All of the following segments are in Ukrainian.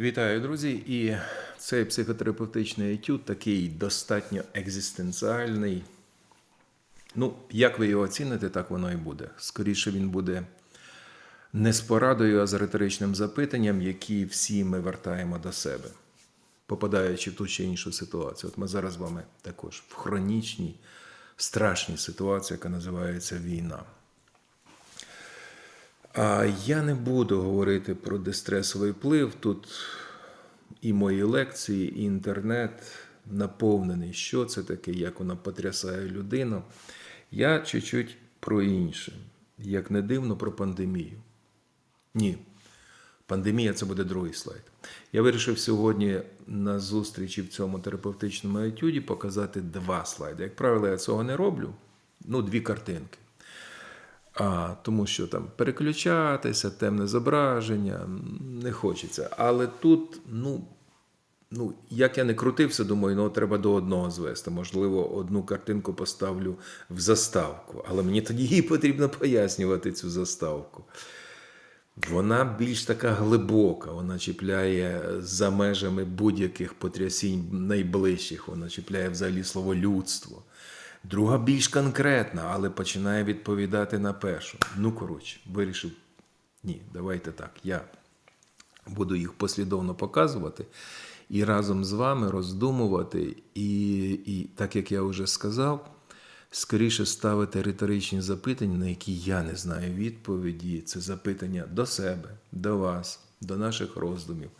Вітаю, друзі! І цей психотерапевтичний етюд такий достатньо екзистенціальний. Ну, як ви його оціните, так воно і буде. Скоріше він буде не з порадою, а з риторичним запитанням, які всі ми вертаємо до себе, попадаючи в ту чи іншу ситуацію. От ми зараз з вами також в хронічній, страшній ситуації, яка називається війна. А я не буду говорити про дистресовий вплив. Тут і мої лекції, і інтернет наповнений, що це таке, як воно потрясає людину. Я чуть-чуть про інше. Як не дивно, про пандемію. Ні, пандемія це буде другий слайд. Я вирішив сьогодні на зустрічі в цьому терапевтичному етюді показати два слайди. Як правило, я цього не роблю. Ну, дві картинки. А, тому що там переключатися, темне зображення не хочеться. Але тут, ну, ну, як я не крутився, думаю, ну треба до одного звести. Можливо, одну картинку поставлю в заставку, але мені тоді їй потрібно пояснювати цю заставку. Вона більш така глибока, вона чіпляє за межами будь-яких потрясінь найближчих, вона чіпляє взагалі слово людство. Друга більш конкретна, але починає відповідати на першу. Ну, коротше, вирішив. Ні, давайте так. Я буду їх послідовно показувати і разом з вами роздумувати, і, і так як я вже сказав, скоріше ставити риторичні запитання, на які я не знаю відповіді. Це запитання до себе, до вас, до наших роздумів.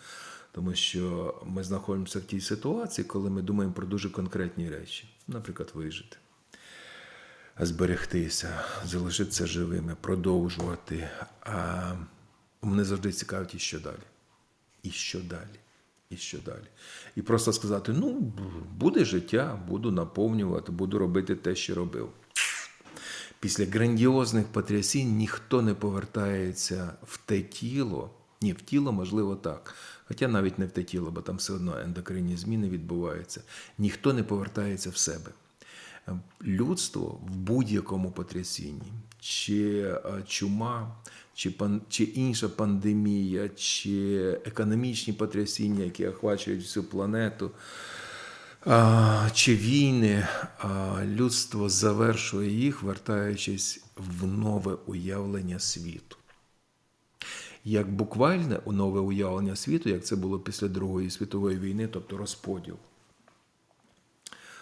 Тому що ми знаходимося в тій ситуації, коли ми думаємо про дуже конкретні речі, наприклад, вижити зберегтися, залишитися живими, продовжувати. А мене завжди цікавить, і що далі. І що далі? І що далі? І просто сказати: ну, буде життя, буду наповнювати, буду робити те, що робив. Після грандіозних потрясінь ніхто не повертається в те тіло. Ні, в тіло, можливо, так. Хоча навіть не в те тіло, бо там все одно ендокринні зміни відбуваються. Ніхто не повертається в себе людство в будь-якому потрясінні, чи е, чума, чи пан, чи інша пандемія, чи економічні потрясіння, які охвачують всю планету, чи війни, людство завершує їх, вертаючись в нове уявлення світу. Як буквальне нове уявлення світу, як це було після Другої світової війни, тобто розподіл,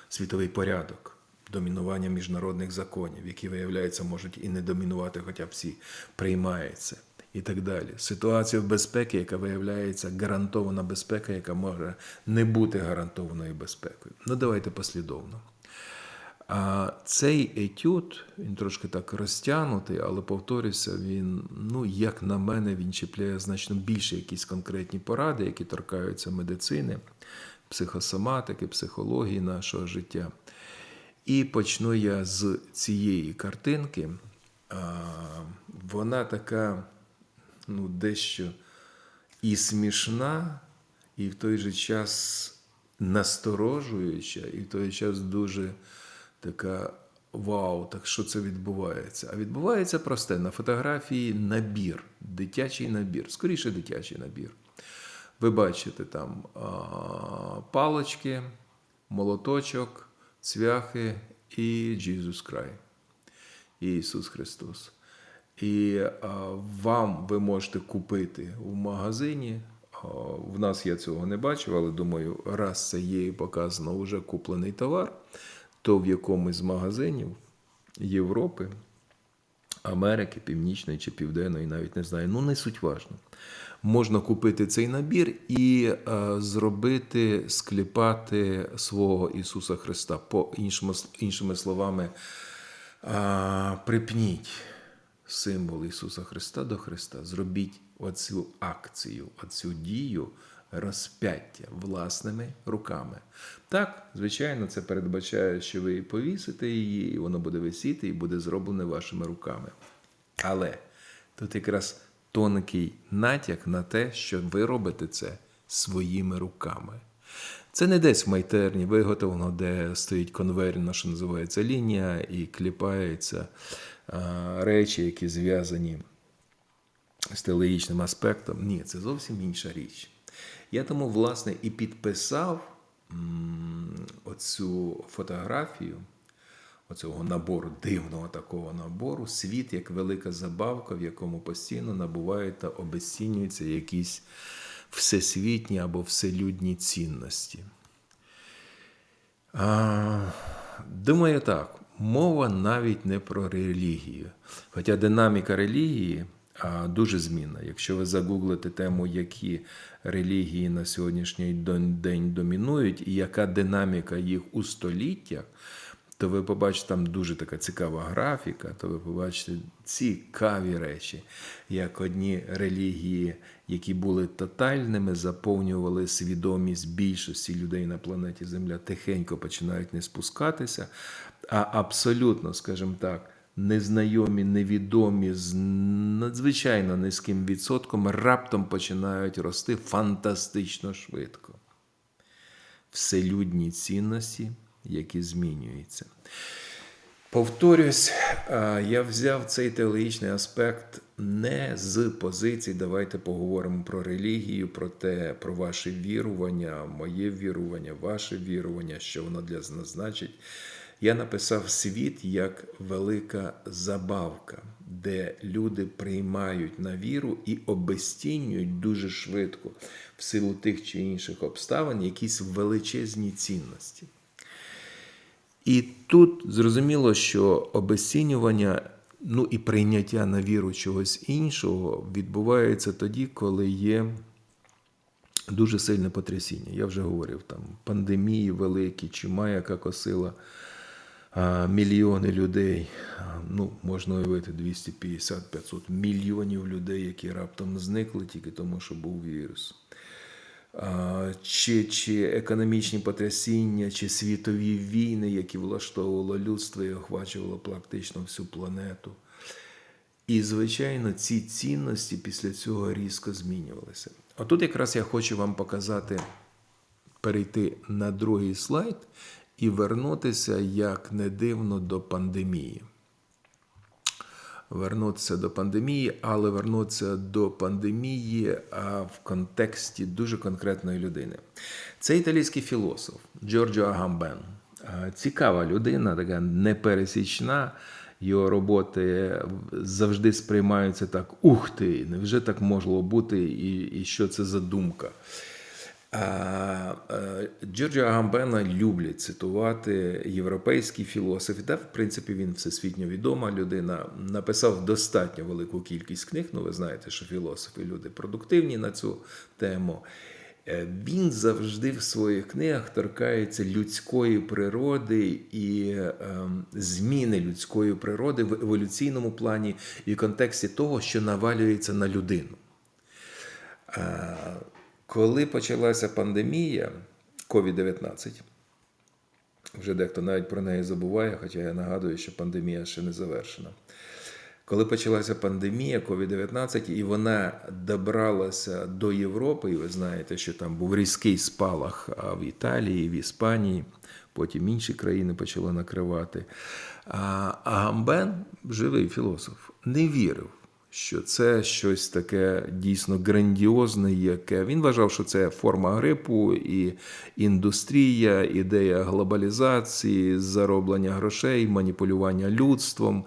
світовий порядок домінування міжнародних законів, які, виявляється, можуть і не домінувати, хоча б всі приймаються, і так далі. Ситуація в безпеці, яка виявляється гарантована безпека, яка може не бути гарантованою безпекою. Ну, давайте послідовно. А цей етюд, він трошки так розтягнутий, але повторюся, він, ну, як на мене, він чіпляє значно більше якісь конкретні поради, які торкаються медицини, психосоматики, психології нашого життя. І почну я з цієї картинки. Вона така ну, дещо і смішна, і в той же час насторожуюча, і в той час дуже така вау, так що це відбувається? А відбувається просте на фотографії набір, дитячий набір, скоріше дитячий набір. Ви бачите там а, палочки, молоточок цвяхи і Jesus Край, Ісус Христос. І а, вам ви можете купити в магазині. А, в нас я цього не бачив, але думаю, раз це є показано вже куплений товар, то в якомусь з магазинів Європи, Америки, Північної чи Південної, навіть не знаю, ну не суть важно. Можна купити цей набір і е, зробити, скліпати свого Ісуса Христа. По іншими, іншими словами, е, припніть символ Ісуса Христа до Христа. Зробіть оцю акцію, оцю дію розп'яття власними руками. Так, звичайно, це передбачає, що ви повісите її, і воно буде висіти, і буде зроблене вашими руками. Але тут якраз тонкий натяк на те, що ви робите це своїми руками. Це не десь в майтерні виготовлено, де стоїть конвейерна, що називається лінія, і кліпаються речі, які зв'язані з телеїчним аспектом. Ні, це зовсім інша річ. Я тому, власне, і підписав оцю фотографію, оцього набору, дивного такого набору, світ як велика забавка, в якому постійно набувають та обезцінюються якісь всесвітні або вселюдні цінності. А, думаю, так. Мова навіть не про релігію. Хоча динаміка релігії дуже змінна. Якщо ви загуглите тему, які релігії на сьогоднішній день домінують, і яка динаміка їх у століттях, то ви побачите там дуже така цікава графіка, то ви побачите цікаві речі, як одні релігії, які були тотальними, заповнювали свідомість більшості людей на планеті Земля, тихенько починають не спускатися, а абсолютно, скажімо так, незнайомі, невідомі з надзвичайно низьким відсотком раптом починають рости фантастично швидко вселюдні цінності, які змінюються. Повторюсь, я взяв цей теологічний аспект не з позиції, давайте поговоримо про релігію, про те, про ваше вірування, моє вірування, ваше вірування, що воно для нас значить. Я написав світ як велика забавка, де люди приймають на віру і обезцінюють дуже швидко в силу тих чи інших обставин якісь величезні цінності. І тут зрозуміло, що обезцінювання, ну і прийняття на віру чогось іншого відбувається тоді, коли є дуже сильне потрясіння. Я вже говорив, там пандемії великі, чума, яка косила мільйони людей. Ну, можна уявити 250-500 мільйонів людей, які раптом зникли тільки тому, що був вірус. Чи, чи економічні потрясіння, чи світові війни, які влаштовувало людство і охвачувало практично всю планету. І, звичайно, ці цінності після цього різко змінювалися. Отут якраз я хочу вам показати, перейти на другий слайд і вернутися, як не дивно, до пандемії. Вернутися до пандемії, але вернутися до пандемії в контексті дуже конкретної людини. Це італійський філософ Джорджо Агамбен. Цікава людина, така непересічна. Його роботи завжди сприймаються так: ух ти, невже так могло бути, і, і що це за думка? Е, Джорджа Агамбена люблять цитувати європейські філософи. Та, в принципі, він всесвітньо відома людина. Написав достатньо велику кількість книг. Ну, ви знаєте, що філософи люди продуктивні на цю тему. Е, Він завжди в своїх книгах торкається людської природи і е, зміни людської природи в еволюційному плані і в контексті того, що навалюється на людину. Коли почалася пандемія COVID-19, вже дехто навіть про неї забуває, хоча я нагадую, що пандемія ще не завершена. Коли почалася пандемія COVID-19, і вона добралася до Європи, і ви знаєте, що там був різкий спалах в Італії, в Іспанії, потім інші країни почали накривати. А Агамбен, живий філософ, не вірив що це щось таке дійсно грандіозне, яке він вважав, що це форма грипу і індустрія, ідея глобалізації, зароблення грошей, маніпулювання людством,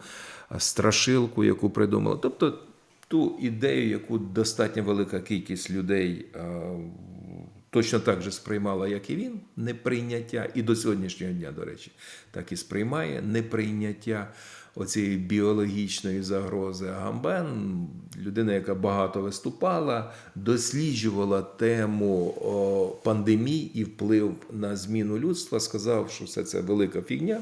страшилку, яку придумали. Тобто ту ідею, яку достатньо велика кількість людей. Точно так же сприймала, як і він, неприйняття, і до сьогоднішнього дня, до речі, так і сприймає неприйняття оцієї біологічної загрози. Гамбен, людина, яка багато виступала, досліджувала тему пандемії і вплив на зміну людства, сказав, що все це велика фігня.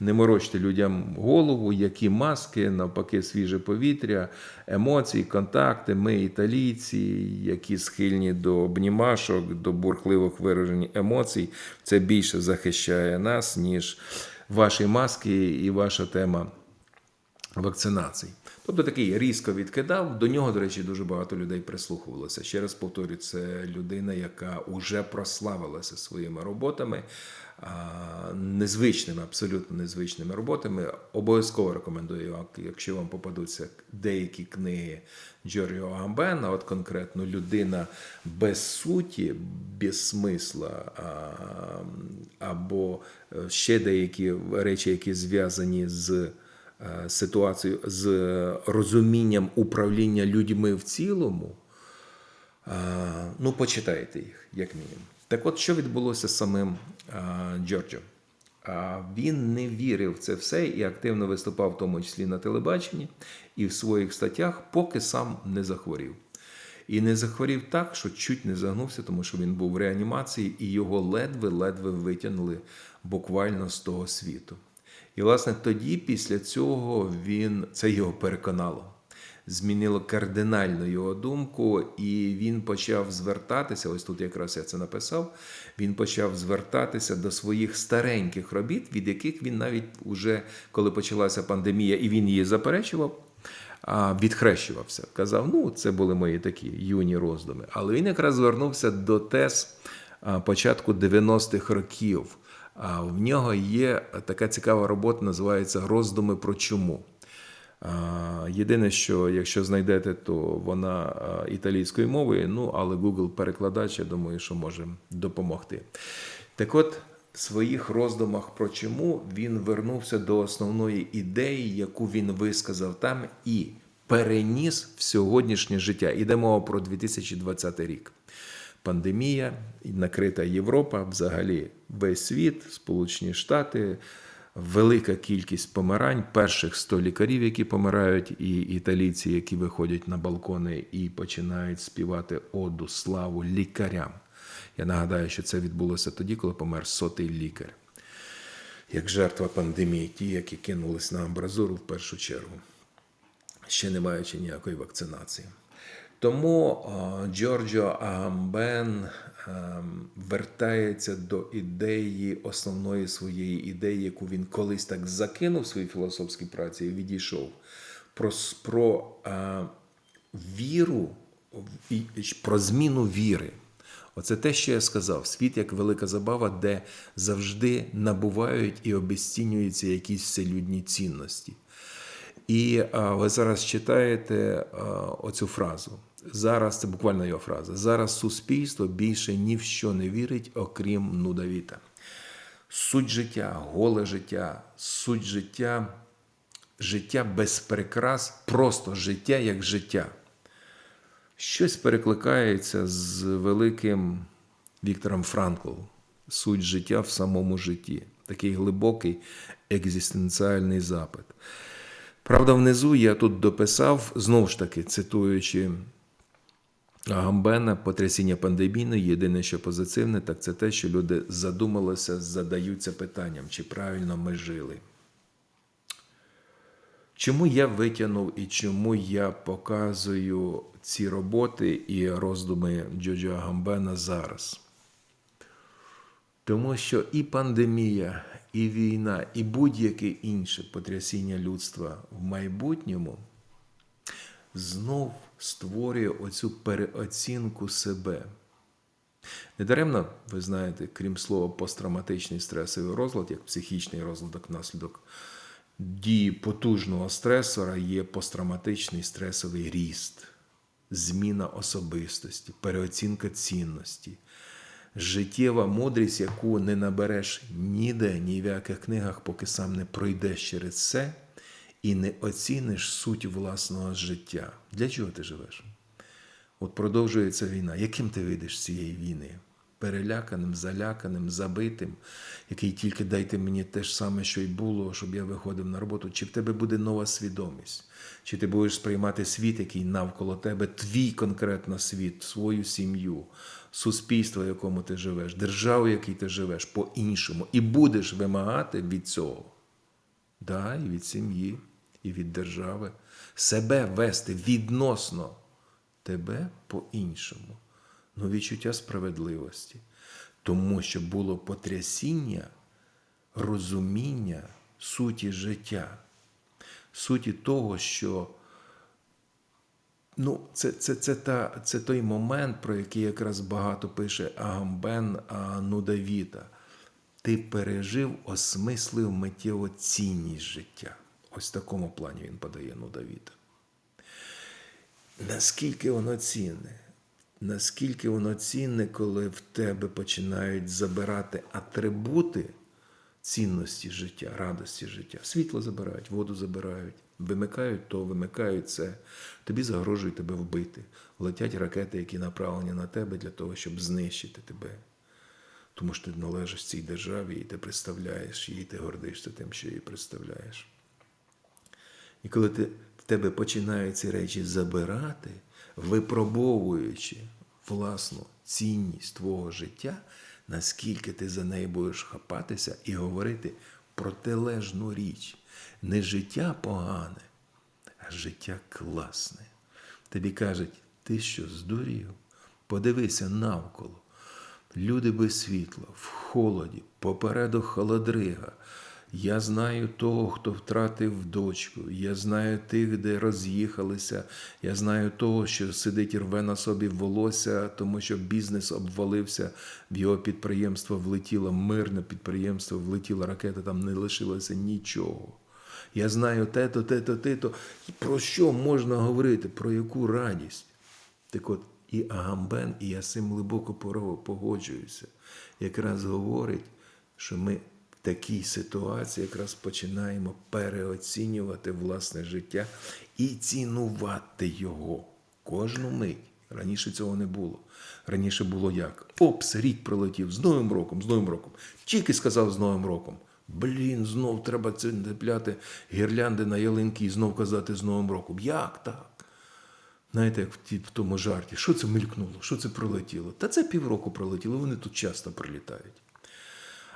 Не морочте людям голову, які маски, навпаки, свіже повітря, емоції, контакти. Ми, італійці, які схильні до обнімашок, до бурхливих виражень емоцій, це більше захищає нас, ніж ваші маски і ваша тема вакцинацій. Тобто такий різко відкидав. До нього, до речі, дуже багато людей прислухувалося. Ще раз повторю, це людина, яка вже прославилася своїми роботами, незвичними, абсолютно незвичними роботами. Обов'язково рекомендую, якщо вам попадуться деякі книги Джоріо Гамбена, от конкретно людина без суті, без смисла, або е, ще деякі речі, які зв'язані з е, ситуацією, з розумінням управління людьми в цілому. Ну, почитайте їх, як мінімум. Так от, що відбулося з самим а, Джорджо? Він не вірив в це все і активно виступав, в тому числі на телебаченні і в своїх статтях, поки сам не захворів. І не захворів так, що чуть не загнувся, тому що він був в реанімації, і його ледве-ледве витягнули буквально з того світу. І, власне, тоді, після цього, він це його переконало змінило кардинально його думку, і він почав звертатися. Ось тут якраз я це написав. Він почав звертатися до своїх стареньких робіт, від яких він навіть уже коли почалася пандемія, і він її заперечував. а, Відхрещувався, казав, ну це були мої такі юні роздуми. Але він якраз звернувся до тез початку 90-х років. В нього є така цікава робота, називається Роздуми про чому. Єдине, що якщо знайдете, то вона італійською мовою, ну але Google перекладач, я думаю, що може допомогти. Так от, в своїх роздумах про чому він вернувся до основної ідеї, яку він висказав там, і переніс в сьогоднішнє життя. Іде мова про 2020 рік. Пандемія, накрита Європа, взагалі весь світ, Сполучені Штати, велика кількість помирань, перших 100 лікарів, які помирають, і італійці, які виходять на балкони і починають співати оду, славу лікарям. Я нагадаю, що це відбулося тоді, коли помер сотий лікар, як жертва пандемії, ті, які кинулись на амбразуру в першу чергу, ще не маючи ніякої вакцинації. Тому Джорджо Агамбен ем, вертається до ідеї, основної своєї ідеї, яку він колись так закинув в своїй філософській праці і відійшов. Про, про е, віру, і про зміну віри. Оце те, що я сказав: світ як велика забава, де завжди набувають і обесцінюються якісь вселюдні цінності. І а, ви зараз читаєте а, оцю фразу. Зараз це буквально його фраза. Зараз суспільство більше ні в що не вірить, окрім нудавіта. Суть життя, голе життя, суть життя, життя без прикрас, просто життя як життя. Щось перекликається з великим Віктором Франкл. Суть життя в самому житті. Такий глибокий екзистенціальний запит. Правда, внизу я тут дописав, знову ж таки, цитуючи Гамбена, потрясіння пандемійної, єдине, що позитивне, так це те, що люди задумалися, задаються питанням, чи правильно ми жили. Чому я витягнув і чому я показую ці роботи і роздуми Джоджо Гамбена зараз? Тому що і пандемія, і війна, і будь-яке інше потрясіння людства в майбутньому знов створює оцю переоцінку себе. Недаремно, ви знаєте, крім слова посттравматичний стресовий розлад, як психічний розладок внаслідок дії потужного стресора, є посттравматичний стресовий ріст, зміна особистості, переоцінка цінності, життєва мудрість, яку не набереш ніде, ні в яких книгах, поки сам не пройдеш через це і не оціниш суть власного життя. Для чого ти живеш? От продовжується війна. Яким ти вийдеш з цієї війни? Переляканим, заляканим, забитим, який тільки дайте мені те ж саме, що й було, щоб я виходив на роботу. Чи в тебе буде нова свідомість? Чи ти будеш сприймати світ, який навколо тебе, твій конкретно світ, свою сім'ю, суспільство, в якому ти живеш, державу, в якій ти живеш, по-іншому, і будеш вимагати від цього? Да, і від сім'ї, і від держави. Себе вести відносно тебе по-іншому. Ну, відчуття справедливості. Тому що було потрясіння, розуміння суті життя, суті того, що Ну, це, це, це, та, це той момент, про який якраз багато пише Агамбен Нудавіта. Ти пережив, осмислив миттєво цінність життя. Ось в такому плані він подає Нудавіта. Наскільки воно цінне? Наскільки воно цінне, коли в тебе починають забирати атрибути цінності життя, радості життя. Світло забирають, воду забирають, вимикають то, вимикають це. Тобі загрожують тебе вбити. Летять ракети, які направлені на тебе для того, щоб знищити тебе. Тому що ти належиш цій державі, і ти представляєш її, ти гордишся тим, що її представляєш. І коли ти, в тебе починають ці речі забирати, випробовуючи власну цінність твого життя, наскільки ти за неї будеш хапатися і говорити протилежну річ. Не життя погане, а життя класне. Тобі кажуть, ти що здурів? Подивися навколо. Люди без світла, в холоді, попереду холодрига. Я знаю того, хто втратив дочку. Я знаю тих, де роз'їхалися. Я знаю того, що сидить і рве на собі волосся, тому що бізнес обвалився, в його підприємство влетіло мирне підприємство, влетіла ракета, там не лишилося нічого. Я знаю те-то, те-то, те-то. Про що можна говорити? Про яку радість? Так от і Агамбен, і я з цим глибоко погоджуюся, якраз говорить, що ми такій ситуації якраз починаємо переоцінювати власне життя і цінувати його кожну мить. Раніше цього не було. Раніше було як? Опс, рік пролетів з Новим роком, з Новим роком. Тільки сказав з Новим роком. Блін, знов треба цепляти гірлянди на ялинки і знов казати з Новим роком. Як так? Знаєте, як в, ті, в тому жарті, що це мелькнуло, що це пролетіло? Та це півроку пролетіло, вони тут часто прилітають.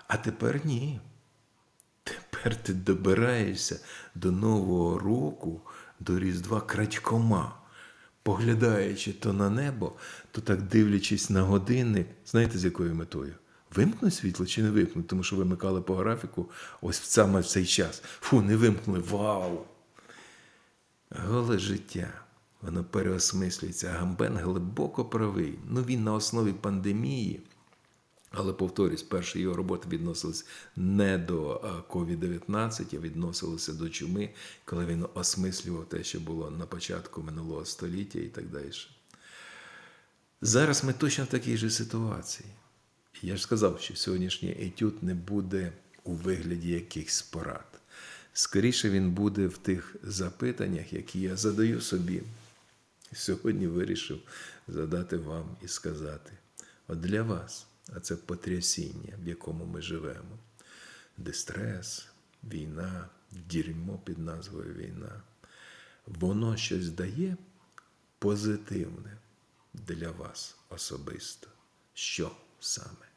А тепер ні. Тепер ти добираєшся до Нового року, до Різдва крадькома, поглядаючи то на небо, то так дивлячись на годинник, знаєте, з якою метою? Вимкнуть світло чи не вимкнуть, тому що вимикали по графіку ось саме в цей час. Фу, не вимкнули. Вау! Голе життя. Воно переосмислюється. Гамбен глибоко правий. Ну він на основі пандемії, але повторюсь, перші його роботи відносились не до COVID-19, а відносилися до чуми, коли він осмислював те, що було на початку минулого століття і так далі. Зараз ми точно в такій же ситуації. Я ж сказав, що сьогоднішній етюд не буде у вигляді якихось порад. Скоріше він буде в тих запитаннях, які я задаю собі. Сьогодні вирішив задати вам і сказати: от для вас, а це потрясіння, в якому ми живемо, дистрес, війна, дерьмо під назвою війна, воно щось дає позитивне для вас особисто. Що саме?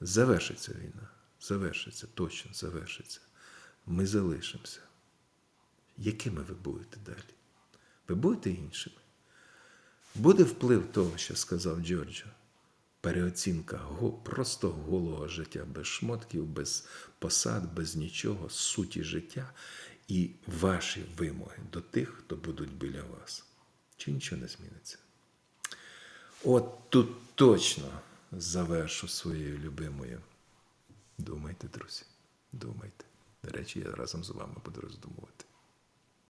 Завершиться війна, завершиться, точно завершиться. Ми залишимося. Якими ви будете далі? Ви будете іншими? Буде вплив того, що сказав Джорджо? Переоцінка просто голого життя, без шмотків, без посад, без нічого, суті життя і ваші вимоги до тих, хто будуть біля вас. Чи нічого не зміниться? От тут точно завершу своєю любимою. Думайте, друзі, думайте. До речі, я разом з вами буду роздумувати.